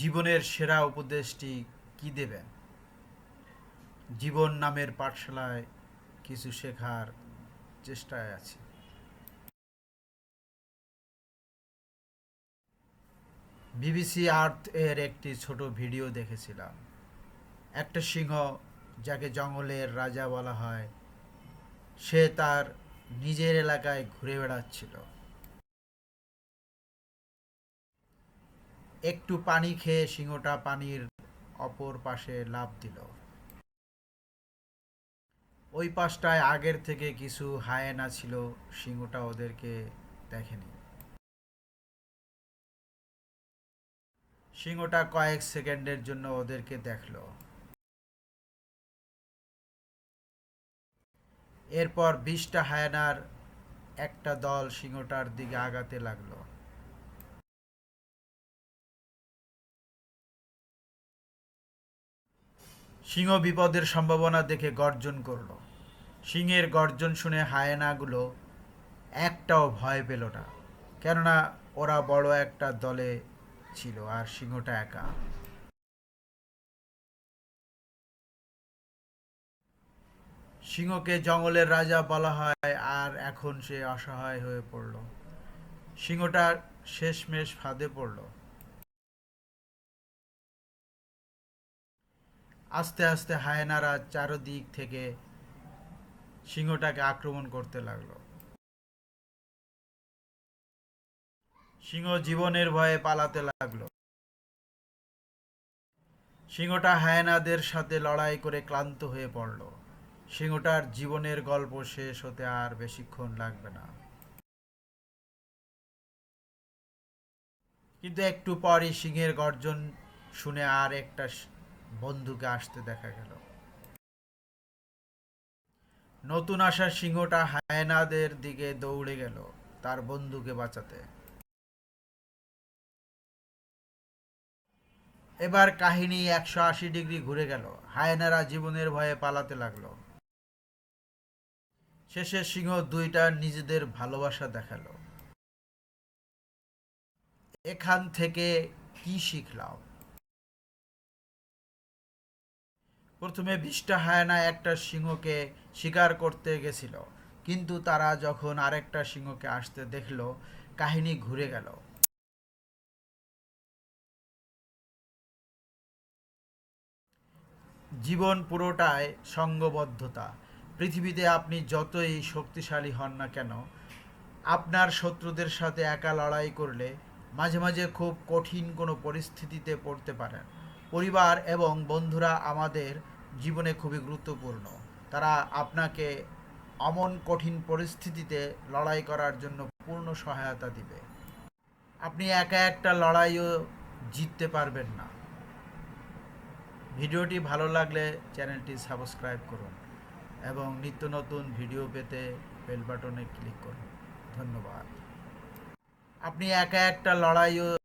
জীবনের সেরা উপদেশটি কি দেবেন? জীবন নামের পাঠশালায় কিছু শেখার চেষ্টায় আছি। বিবিসি আর্থ এর একটি ছোট ভিডিও দেখেছিলাম। একটা সিংহ যাকে জঙ্গলের রাজা বলা হয়, সে তার নিজের এলাকায় ঘুরে বেড়াচ্ছিল। একটু পানি খেয়ে সিংহটা পানির অপর পাশে লাফ দিল। ওই পাশটায় আগের থেকে কিছু হায়েনা ছিল, সিংহটা ওদেরকে দেখেনি। সিংহটা কয়েক সেকেন্ডের জন্য ওদেরকে দেখল। এরপর বিশটা হায়নার একটা দল সিংহটার দিকে আগাতে লাগল। সিংহ বিপদের সম্ভাবনা দেখে গর্জন করল। সিংহের গর্জন শুনে হায়নাগুলো একটাও ভয় পেল না, কেননা ওরা বড় একটা দলে ছিল আর সিংহটা একা। সিংহকে জঙ্গলের রাজা বলা হয় আর এখন সে অসহায় হয়ে পড়ল। সিংহটা শেষমেশ ফাঁদে পড়ল। আস্তে আস্তে হায়নারা চারদিক থেকে সিংহটাকে আক্রমণ করতে লাগল। সিংহ জীবনের ভয়ে পালাতে লাগল। সিংহটা হায়নাদের সাথে লড়াই করে ক্লান্ত হয়ে পড়ল। সিংহটার জীবনের গল্প শেষ হতে আর বেশিক্ষণ লাগবে না। কিন্তু একটু পরই সিংহের গর্জন শুনে আর একটা বন্ধুকে আসতে দেখা গেল। নতুন আসা সিংহটা হায়নাদের দিকে দৌড়ে গেল তার বন্ধুকে বাঁচাতে। এবার কাহিনী একশো আশি ডিগ্রি ঘুরে গেল। হায়নারা জীবনের ভয়ে পালাতে লাগল। শেষে সিংহ দুইটা নিজেদের ভালোবাসা দেখাল। এখান থেকে কি শিখলাম? প্রথমে বিশটা হায়না একটা সিংহকে শিকার করতে গেছিল। কিন্তু তারা যখন আরেকটা সিংহকে আসতে দেখল, কাহিনী ঘুরে গেল। জীবন পুরোটাই সঙ্গবদ্ধতা। পৃথিবীতে আপনি যতই শক্তিশালী হন না কেন, আপনার শত্রুদের সাথে একা লড়াই করলে মাঝে মাঝে খুব কঠিন কোনো পরিস্থিতিতে পড়তে পারেন। পরিবার এবং বন্ধুরা আমাদের জীবনে খুবই গুরুত্বপূর্ণ। তারা আপনাকে অমন কঠিন পরিস্থিতিতে লড়াই করার জন্য পূর্ণ সহায়তা দিবে। আপনি একা একটা লড়াইও জিততে পারবেন না। ভিডিওটি ভালো লাগলে চ্যানেলটি সাবস্ক্রাইব করুন এবং নিত্য নতুন ভিডিও পেতে বেল বাটনে ক্লিক করুন। ধন্যবাদ। আপনি একা একটা লড়াইও